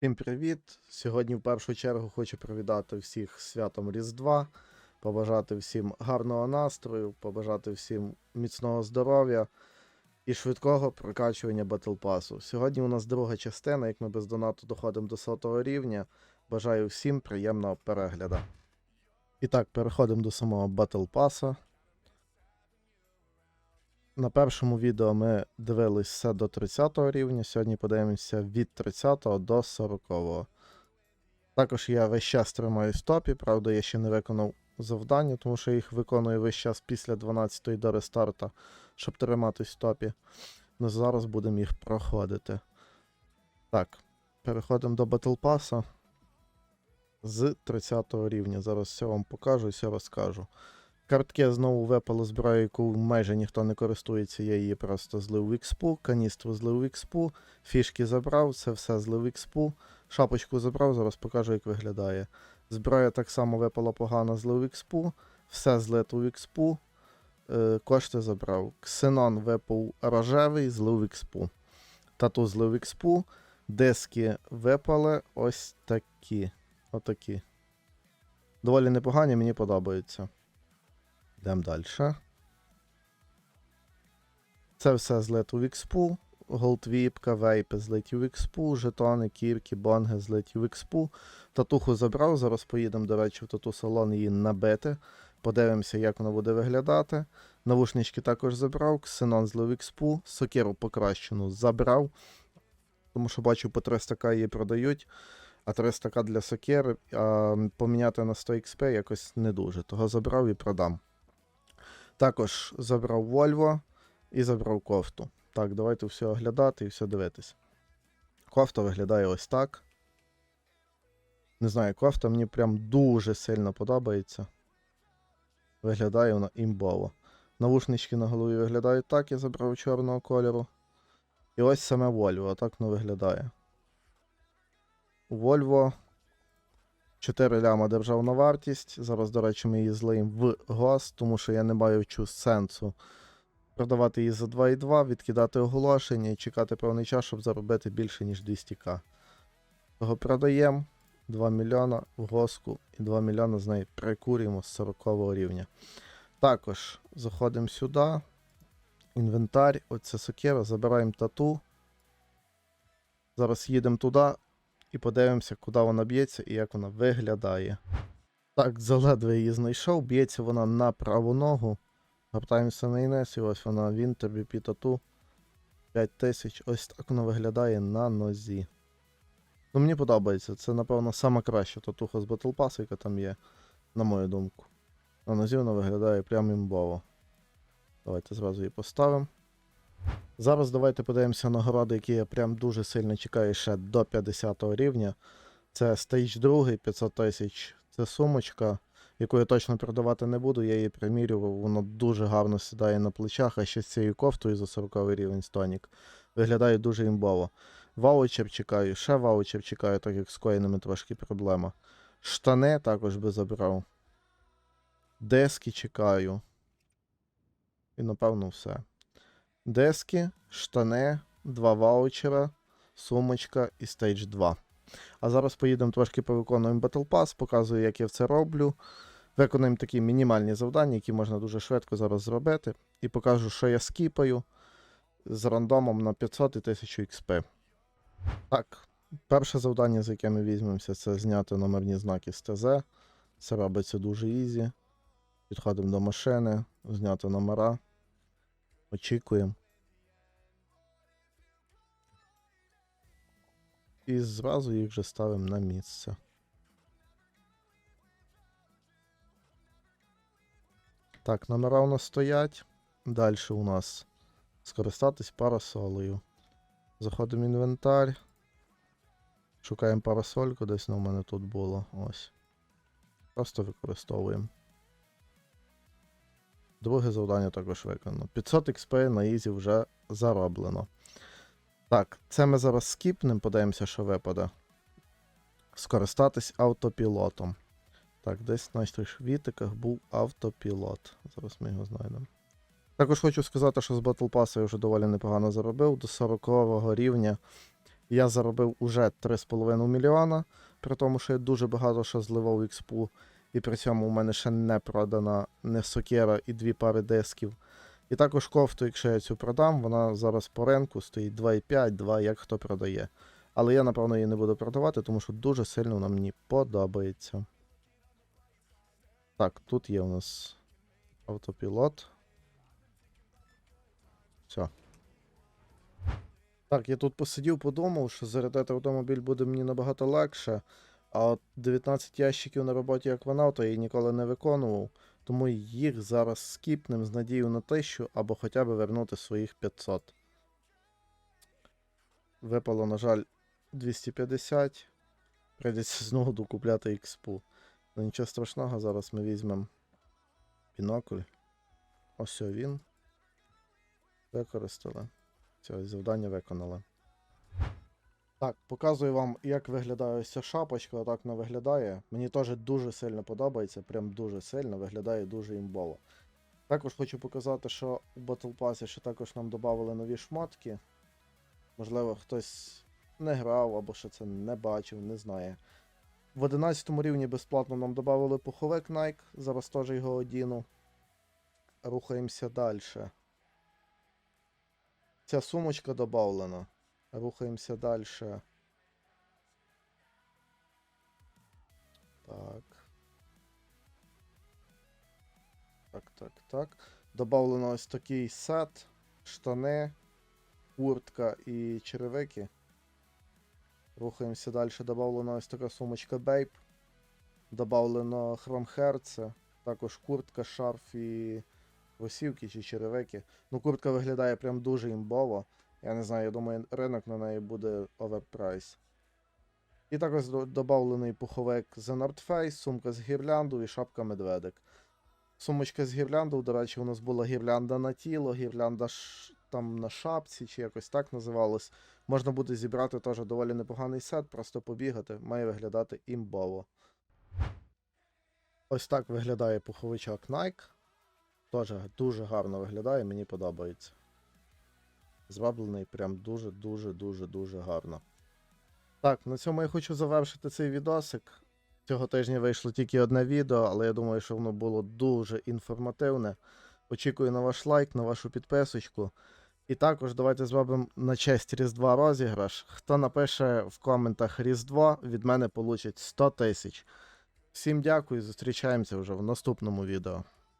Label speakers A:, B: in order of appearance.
A: Всім привіт! Сьогодні в першу чергу хочу привітати всіх святом Різдва, побажати всім гарного настрою, побажати всім міцного здоров'я і швидкого прокачування Pass. Сьогодні у нас друга частина, як ми без донату доходимо до сотого рівня. Бажаю всім приємного перегляду. І так, переходимо до самого Pass. На першому відео ми дивились все до 30 рівня, сьогодні подивимося від 30 до 40. -го. Також я весь час тримаю в топі, правда, я ще не виконав завдання, тому що я їх виконую весь час після 12 до рестарта, щоб триматись в топі. Ну зараз будемо їх проходити. Так, переходимо до Pass з 30 рівня. Зараз все вам покажу і все розкажу. Картки знову випало зброю, яку майже ніхто не користується, я її просто злив в експу, каністру злив в експу, фішки забрав, це все злив в експу, шапочку забрав, зараз покажу, як виглядає. Зброя так само випала погано, злив в експу, все злито в експу, е, кошти забрав. Ксенон випав рожевий, злив в експу. Тату злив в експу, диски випали ось такі. Отакі. Доволі непогані, мені подобаються. Йдемо далі. Це все злито в експу. Голдвіпка, вейпи злиті в експу, жетони, кірки, бонги злиті в експу. Татуху забрав. Зараз поїдемо, до речі, в тату салон її набити. Подивимося, як воно буде виглядати. Навушнички також забрав, ксенон злив експу, сокиру покращену забрав. Тому що бачу, по 300к її продають. А 300к для сокири, а поміняти на 100 XP якось не дуже. Того забрав і продам. Також забрав Volvo і забрав кофту. Так, давайте все оглядати і все дивитись. Кофта виглядає ось так. Не знаю, кофта мені прям дуже сильно подобається. Виглядає вона імбово. Навушнички на голові виглядають так, я забрав чорного кольору. І ось саме Volvo, так воно виглядає. Volvo 4 ляма державна вартість. Зараз, до речі, ми її злиємо в ГОС, тому що я не бачу сенсу продавати її за 2,2, відкидати оголошення і чекати певний час, щоб заробити більше, ніж 200к. Того продаємо 2 мільйона в госку і 2 мільйона з неї прикурюємо з 40 рівня. Також заходимо сюди. Інвентар, оце сокира, забираємо тату. Зараз їдемо туди і подивимося, куди вона б'ється і як вона виглядає. Так, заледве її знайшов, б'ється вона на праву ногу. Гортаємося на інес, ось вона Winter BP Tattoo 5000. Ось так вона виглядає на нозі. Ну, мені подобається. Це, напевно, сама краща татуха з Battle Pass, яка там є, на мою думку. На нозі вона виглядає прям імбово. Давайте зразу її поставимо. Зараз давайте подивимося нагороди, які я прям дуже сильно чекаю ще до 50 рівня. Це стейдж 2, 500 тисяч. Це сумочка, яку я точно продавати не буду. Я її примірював, воно дуже гарно сідає на плечах, а ще з цією кофтою за 40 рівень стонік. Виглядає дуже імбово. Ваучер чекаю, ще ваучер чекаю, так як з коїнами трошки проблема. Штани також би забрав. Дески чекаю. І напевно все. Дески, штани, два ваучера, сумочка і стейдж 2. А зараз поїдемо трошки повиконуємо Battle Pass, показую, як я це роблю. Виконуємо такі мінімальні завдання, які можна дуже швидко зараз зробити. І покажу, що я скіпаю з рандомом на 500 і 1000 XP. Так, перше завдання, за яке ми візьмемося, це зняти номерні знаки з ТЗ. Це робиться дуже ізі. Підходимо до машини, зняти номера. Очікуємо. І зразу їх вже ставимо на місце. Так, номера у нас стоять. Далі у нас скористатись парасолею. Заходимо в інвентар. Шукаємо парасольку, десь на у мене тут було. Ось. Просто використовуємо. Друге завдання також виконано. 500 XP на Ізі вже зароблено. Так, це ми зараз скіпнемо, подивимося, що випаде. Скористатись автопілотом. Так, десь на цих вітиках був автопілот. Зараз ми його знайдемо. Також хочу сказати, що з Battle Pass я вже доволі непогано заробив. До 40 рівня Я заробив уже 3,5 мільйона, при тому, що я дуже багато що зливав експу. І при цьому у мене ще не продана не сокера і дві пари дисків. І також кофту, якщо я цю продам, вона зараз по ринку стоїть 2,5, 2, як хто продає. Але я, напевно, її не буду продавати, тому що дуже сильно вона мені подобається. Так, тут є у нас автопілот. Все. Так, я тут посидів, подумав, що зарядити автомобіль буде мені набагато легше. А от 19 ящиків на роботі акванавта я ніколи не виконував, тому їх зараз скіпнем з надією на 1000 або хоча б вернути своїх 500. Випало, на жаль, 250. Прийдеться знову докупляти експу. Ну нічого страшного, зараз ми візьмемо бінокль. Ось він. Використали. Все, завдання виконали. Так, показую вам, як виглядає ось ця шапочка, отак вона виглядає. Мені теж дуже сильно подобається, прям дуже сильно, виглядає дуже імбово. Також хочу показати, що у Battle Pass ще також нам додали нові шмотки. Можливо, хтось не грав або ще це не бачив, не знає. В 11 рівні безплатно нам додали пуховик Nike, зараз теж його одіну. Рухаємося далі. Ця сумочка додавлена. Рухаємося далі. Так. Так, так, так. Добавлено ось такий сет, штани, куртка і черевики. Рухаємося далі. Добавлена ось така сумочка Bape. Добавлено хромхерце, також куртка, шарф і кросівки чи черевики. Ну, куртка виглядає прям дуже імбово. Я не знаю, я думаю, ринок на неї буде оверпрайс. І також додавлений пуховик The North Face, сумка з гірлянду і шапка медведик. Сумочка з гірлянду, до речі, у нас була гірлянда на тіло, гірлянда ш... там на шапці, чи якось так називалось. Можна буде зібрати теж доволі непоганий сет, просто побігати, має виглядати імбово. Ось так виглядає пуховичок Nike. Теж дуже гарно виглядає, мені подобається. Зроблений прям дуже-дуже-дуже-дуже гарно. Так, на цьому я хочу завершити цей відосик. Цього тижня вийшло тільки одне відео, але я думаю, що воно було дуже інформативне. Очікую на ваш лайк, на вашу підписочку. І також давайте зробимо на честь Різдва розіграш. Хто напише в коментах Різдво, від мене получить 100 тисяч. Всім дякую, зустрічаємося вже в наступному відео.